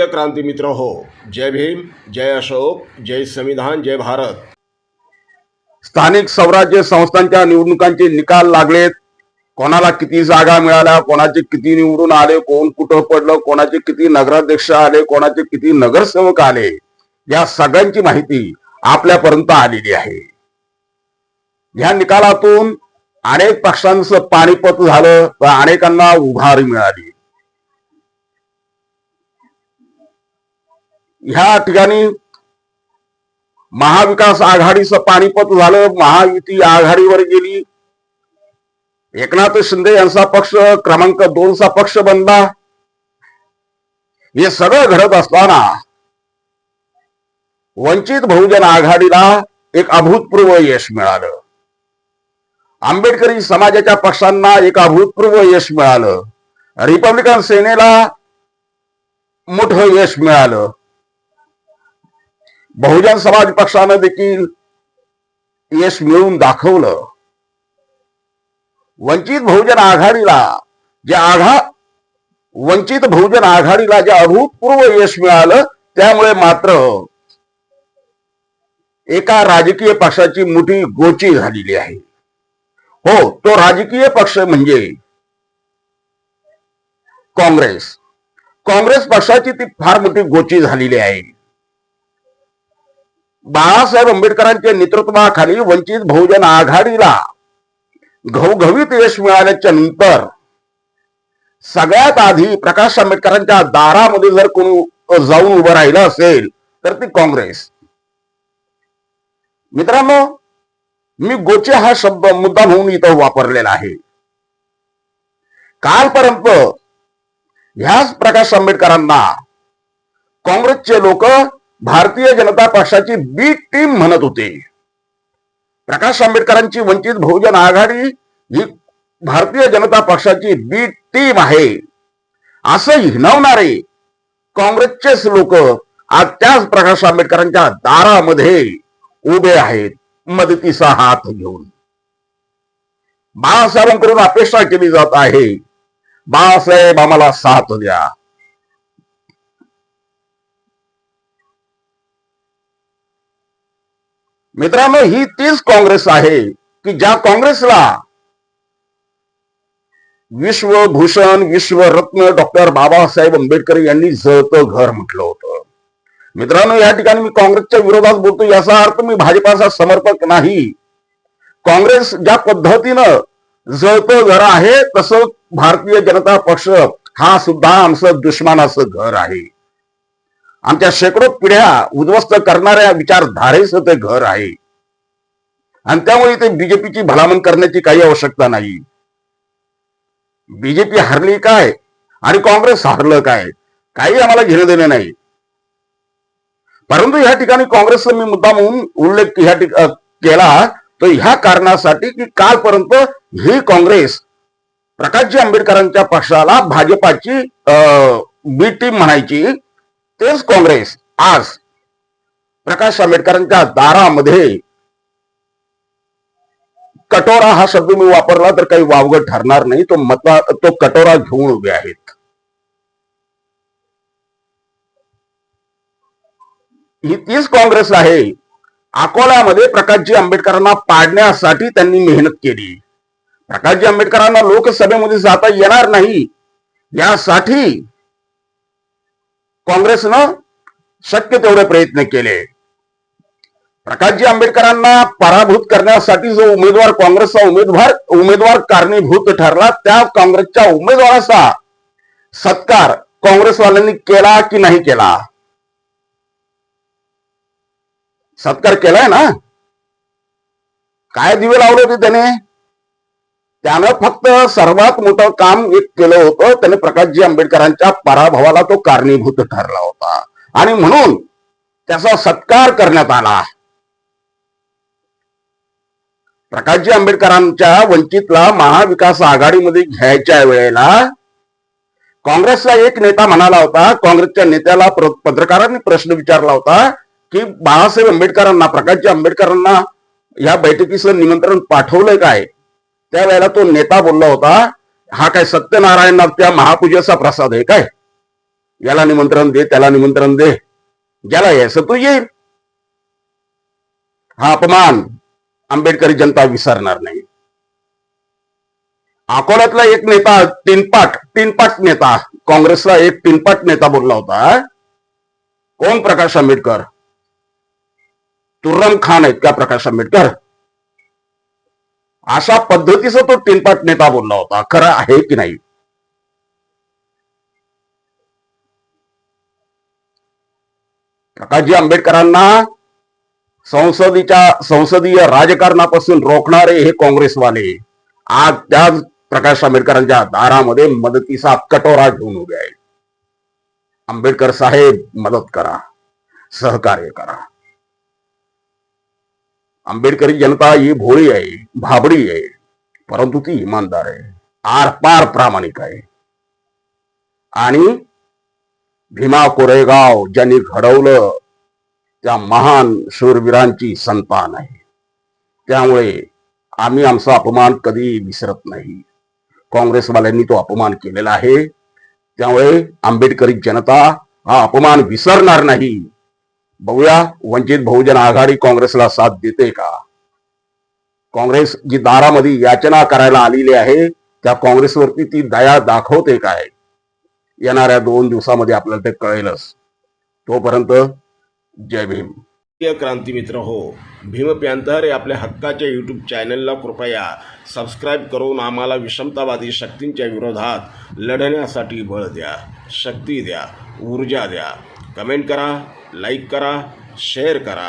प्रिय क्रांती मित्र हो। जय भीम जय अशोक जय संविधान जय भारत। स्थानिक स्वराज्य संस्थांच्या निवडणुकांचे निकाल लागलेत. कोणाला किती जागा मिळाल्या कोणाचे किती निवडून आले कोण कुठं पडलं कोणाचे किती नगराध्यक्ष आले कोणाचे किती नगरसेवक आले या सगळ्यांची माहिती आपल्यापर्यंत आलेली आहे. या निकालातून अनेक पक्षांचं पाणीपत झालं व अनेकांना उभारी मिळाली. ह्या ठिकाणी महाविकास आघाडीचं पाणीपत झालं महायुती आघाडीवर गेली. एकनाथ शिंदे यांचा पक्ष क्रमांक दोनचा पक्ष बनला. हे सगळं घडत असताना वंचित बहुजन आघाडीला एक अभूतपूर्व यश मिळालं. आंबेडकरी समाजाच्या पक्षांना एक अभूतपूर्व यश मिळालं. रिपब्लिकन सेनेला मोठं यश मिळालं. बहुजन समाज पक्षानं देखील यश मिळवून दाखवलं. वंचित बहुजन आघाडीला जे आघा वंचित बहुजन आघाडीला जे अभूतपूर्व यश मिळालं त्यामुळे मात्र एका राजकीय पक्षाची मोठी गोची झालेली आहे. हो तो राजकीय पक्ष म्हणजे काँग्रेस. काँग्रेस पक्षाची ती फार मोठी गोची झालेली आहे. बाळासाहेब आंबेडकरांच्या नेतृत्वाखाली वंचित बहुजन आघाडीला घवघवीत यश मिळाल्याच्या नंतर सगळ्यात आधी प्रकाश आंबेडकरांच्या दारामध्ये जर कोणी जाऊन उभं राहिलं असेल तर ती काँग्रेस. मित्रांनो मी गोचे हा शब्द मुद्दा म्हणून इथं वापरलेला आहे. कालपर्यंत ह्याच प्रकाश आंबेडकरांना काँग्रेसचे लोक भारतीय जनता पक्षाची बी टीम म्हणत होते. प्रकाश आंबेडकरांची वंचित बहुजन आघाडी ही भारतीय जनता पक्षाची बी टीम आहे. असं हिणवणारे काँग्रेसचेच लोक आज त्याच प्रकाश आंबेडकरांच्या दारामध्ये उभे आहेत मदतीचा हात घेऊन. बाळासाहेबांकडून अपेक्षा केली जात आहे. बाळासाहेब आम्हाला साथ द्या. मित्रांनो ही तीच काँग्रेस आहे की ज्या काँग्रेसला विश्वभूषण विश्वरत्न डॉक्टर बाबासाहेब आंबेडकर यांनी जळतं घर म्हटलं होतं. मित्रांनो या ठिकाणी मी काँग्रेसच्या विरोधात बोलतो याचा अर्थ मी भाजपाचा समर्पक नाही. काँग्रेस ज्या पद्धतीनं जळतं घर आहे तसं भारतीय जनता पक्ष हा सुद्धा आमचं दुश्मनाचं घर आहे. आमच्या शेकडो पिढ्या उद्ध्वस्त करणाऱ्या विचारधारेचं ते घर आहे. आणि त्यामुळे ते बीजेपीची भलामण करण्याची काही आवश्यकता नाही. बीजेपी हरली काय? आणि काँग्रेस हारलं काय? काही आम्हाला घेणं देणं नाही. परंतु ह्या ठिकाणी काँग्रेसचा मी मुद्दा म्हणून उल्लेख ह्या केला तर ह्या कारणासाठी की कालपर्यंत ही काँग्रेस प्रकाशजी आंबेडकरांच्या पक्षाला भाजपाची बी टीम म्हणायची तेच काँग्रेस आज प्रकाश आंबेडकरांच्या दारामध्ये कटोरा हा शब्द मी वापरला तर काही वावगं ठरणार नाही. तो मता तो कटोरा घेऊन उभे आहेत. ही तीच काँग्रेस आहे. अकोल्यामध्ये प्रकाशजी आंबेडकरांना पाडण्यासाठी त्यांनी मेहनत केली. प्रकाशजी आंबेडकरांना लोकसभेमध्ये जाता येणार नाही. यासाठी काँग्रेसनं शक्य तेवढे प्रयत्न केले. प्रकाशजी आंबेडकरांना पराभूत करण्यासाठी जो उमेदवार काँग्रेसचा उमेदवार उमेदवार कारणीभूत ठरला त्या काँग्रेसच्या उमेदवाराचा सत्कार काँग्रेसवाल्यांनी केला की नाही केला? सत्कार केलाय ना? काय दिवे लावले होते त्याने? त्यानं फक्त सर्वात मोठं काम एक केलं होतं. त्याने प्रकाशजी आंबेडकरांच्या पराभवाला तो कारणीभूत ठरला होता. आणि म्हणून त्याचा सत्कार करण्यात आला. प्रकाशजी आंबेडकरांच्या वंचितला महाविकास आघाडीमध्ये घ्यायच्या वेळेला काँग्रेसचा एक नेता म्हणाला होता काँग्रेसच्या नेत्याला पत्रकारांनी प्रश्न विचारला होता की बाळासाहेब आंबेडकरांना प्रकाशजी आंबेडकरांना या बैठकीचं निमंत्रण पाठवलंय काय? त्यावेळेला तो नेता बोलला होता हा काय सत्यनारायण त्या महापूजेचा प्रसाद आहे काय? याला निमंत्रण दे त्याला निमंत्रण दे. ज्याला यायचं तू येईल. हा अपमान आंबेडकरी जनता विसरणार नाही. अकोल्यातला एक नेता तीनपाट तीनपाट नेता काँग्रेसला एक तीनपाट नेता बोलला होता. कोण प्रकाश आंबेडकर? तुर्रम खान आहेत का प्रकाश आंबेडकर? अशा पद्धतीचा तो तीनपाट नेता बोलला होता. खरं आहे की नाही? प्रकाशजी आंबेडकरांना संसदीच्या संसदीय राजकारणापासून रोखणारे हे काँग्रेसवाले आज त्याच प्रकाश आंबेडकरांच्या दारामध्ये मदतीचा कटोरा घेऊन उभे आहेत. आंबेडकर साहेब मदत करा. सहकार्य करा. आंबेडकरी जनता ही भोळी आहे भाबडी आहे परंतु ती इमानदार आहे आरपार प्रामाणिक आहे. आणि भीमा कोरेगाव ज्यांनी घडवलं त्या महान शूरवीरांची संतान आहे. त्यामुळे आम्ही आमचा अपमान कधी विसरत नाही. काँग्रेसवाल्यांनी तो अपमान केलेला आहे. त्यामुळे आंबेडकरी जनता हा अपमान विसरणार नाही. बघूया वंचित बहुजन आघाडी काँग्रेसला साथ देते का? काँग्रेस जी दारामध्ये याचना करायला आलेली आहे त्या काँग्रेसवरती ती दया दाखवते काय? येणाऱ्या दोन दिवसामध्ये आपल्याला ते कळेलच. तोपर्यंत जय भीम. क्रांती मित्र हो भीम प्यांतर आपल्या हक्काच्या यूट्यूब चॅनलला कृपया सबस्क्राईब करून आम्हाला विषमतावादी शक्तींच्या विरोधात लढण्यासाठी बळ द्या शक्ती द्या ऊर्जा द्या. कमेंट करा. लाईक करा शेअर करा.